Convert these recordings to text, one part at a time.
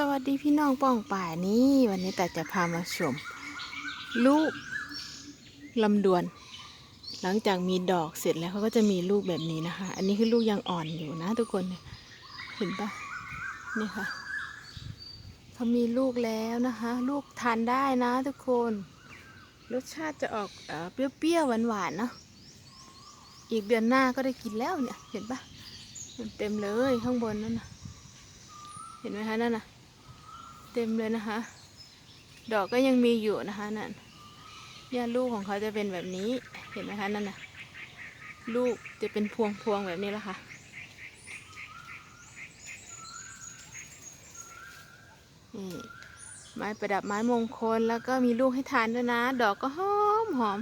สวัสดีพี่น้องป้องป่านี่วันนี้แต่จะพามาชม ลูกลำดวน หลังจากมีดอกเสร็จแล้วเขาก็จะมีลูกแบบนี้นะคะ อันนี้คือลูกยังอ่อนอยู่นะทุกคนเห็นปะนี่ค่ะเขามีลูกแล้วนะคะ ลูกทานได้นะทุกคน รสชาติจะออกเอเปรี้ยวๆหวานๆเนาะอีกเดือนหน้าก็ได้กินแล้วเนี่ยเห็นปะเต็มเลยข้างบนนั่นนะเห็นไหมคะนั่นน่ะ เต็มเลยนะคะ ดอกก็ยังมีอยู่นะคะนั่นเนี่ยลูกของเขาจะเป็นแบบนี้เห็นไหมคะนั่นน่ะ ลูกจะเป็นพวงพวงๆแบบนี้แล้วค่ะนี่ไม้ประดับไม้มงคลแล้วก็มีลูกให้ทานด้วยนะ ดอกก็หอมหอม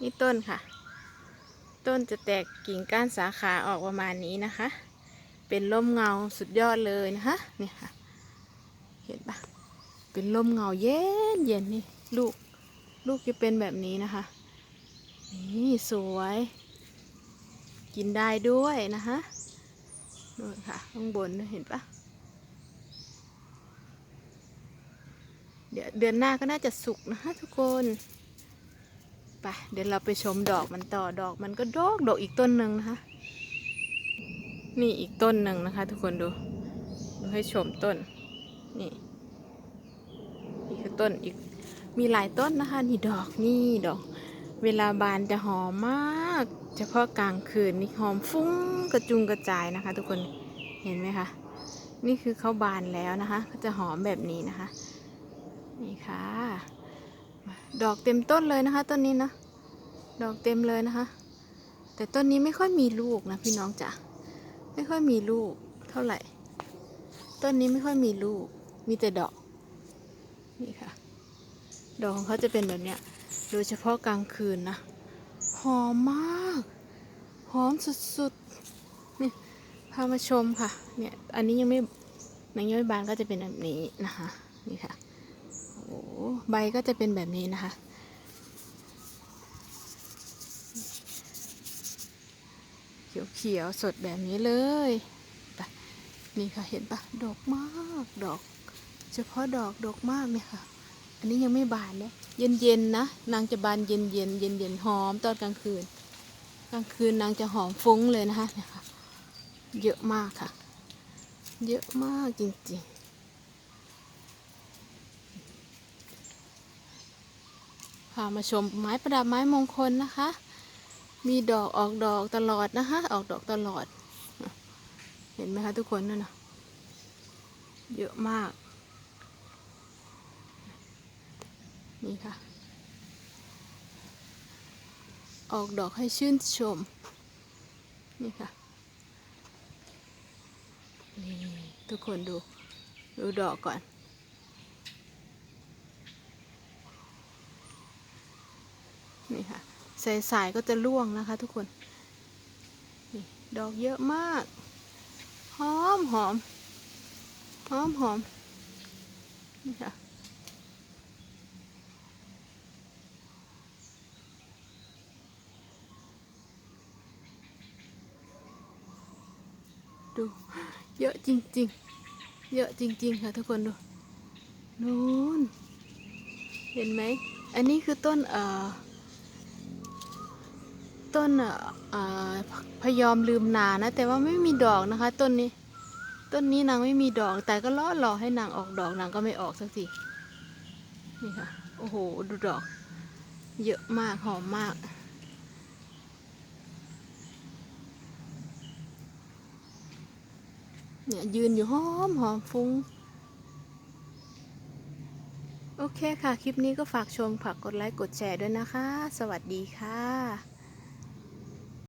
นี่ต้นค่ะ ต้นจะแตกกิ่งก้านสาขาออกประมาณนี้นะคะ เป็นร่มเงาสุดยอดเลยนะคะเนี่ยค่ะ เห็นปะเป็นร่มเงาเย็นเย็นนี่ลูกลูกจะเป็นแบบนี้นะคะ นี่สวย กินได้ด้วยนะคะนู่นค่ะข้างบนเห็นปะเดี๋ยวเดือนหน้าก็น่าจะสุกนะคะทุกคนไปเดี๋ยวเราไปชมดอกมันต่อดอกมันก็ดอกดอกอีกต้นหนึ่งนะคะนี่อีกต้นหนึ่งนะคะ ทุกคนดูดูให้ชมต้น นี่นี่คือต้นอีกมีหลายต้นนะคะ นี่ดอกนี่ดอก เวลาบานจะหอมมาก เฉพาะกลางคืนนี่หอมฟุ้งกระจุงกระจายนะคะ ทุกคนเห็นไหมคะนี่คือเขาบานแล้วนะคะเขาจะหอมแบบนี้นะคะ นี่ค่ะ ดอกเต็มต้นเลยนะคะต้นนี้นะดอกเต็มเลยนะคะ แต่ต้นนี้ไม่ค่อยมีลูกนะพี่น้องจ๋าไม่ค่อยมีลูกเท่าไหร่ ต้นนี้ไม่ค่อยมีลูก มีแต่ดอก นี่ค่ะ ดอกของเขาจะเป็นแบบเนี้ย โดยเฉพาะกลางคืนนะ หอมมาก หอมสุดๆ นี่พามาชมค่ะ เนี่ย อันนี้ยังไม่นางย้อยบานก็จะเป็นแบบนี้นะคะ นี่ค่ะ โอ้ใบก็จะเป็นแบบนี้นะคะ เขียวๆ สดแบบนี้เลย นี่ค่ะ เห็นปะดอกมาก ดอก เฉพาะดอกดอกมากเนี่ยค่ะ อันนี้ยังไม่บานเนี่ยเย็นๆนะ นางจะบานเย็นๆเย็นเย็นๆหอมตอนกลางคืน กลางคืนนางจะหอมฟุ้งเลยนะคะเนี่ยค่ะ เยอะมากค่ะ เยอะมากจริงๆพามาชมไม้ประดับไม้มงคลนะคะ มีดอกออกดอกตลอดนะคะ ออกดอกตลอด เห็นไหมคะทุกคนนั่นนะเยอะมาก นี่ค่ะ ออกดอกให้ชื่นชม นี่ค่ะ นี่ทุกคนดู ดูดอกก่อนนี่ค่ะสายๆก็จะร่วงนะคะทุกคนนี่ดอกเยอะมาก หอมหอมหอมหอมนี่ค่ะ ดู เยอะจริง ๆ เยอะจริง ๆ ค่ะทุกคนดูนู้นเห็นไหม อันนี้คือต้นเอ่อต้นเอ่อพยอมลืมนานะ แต่ว่าไม่มีดอกนะคะ ต้นนี้ ต้นนี้นางไม่มีดอก แต่ก็รอรอให้นางออกดอกนางก็ไม่ออกสักทีนี่ค่ะ โอ้โห ดูดอก เยอะมากหอมมาก เนี่ยยืนอยู่หอมหอมฟุ้ง โอเคค่ะ คลิปนี้ก็ฝากชมฝากกดไลค์ กดแชร์ด้วยนะคะ สวัสดีค่ะ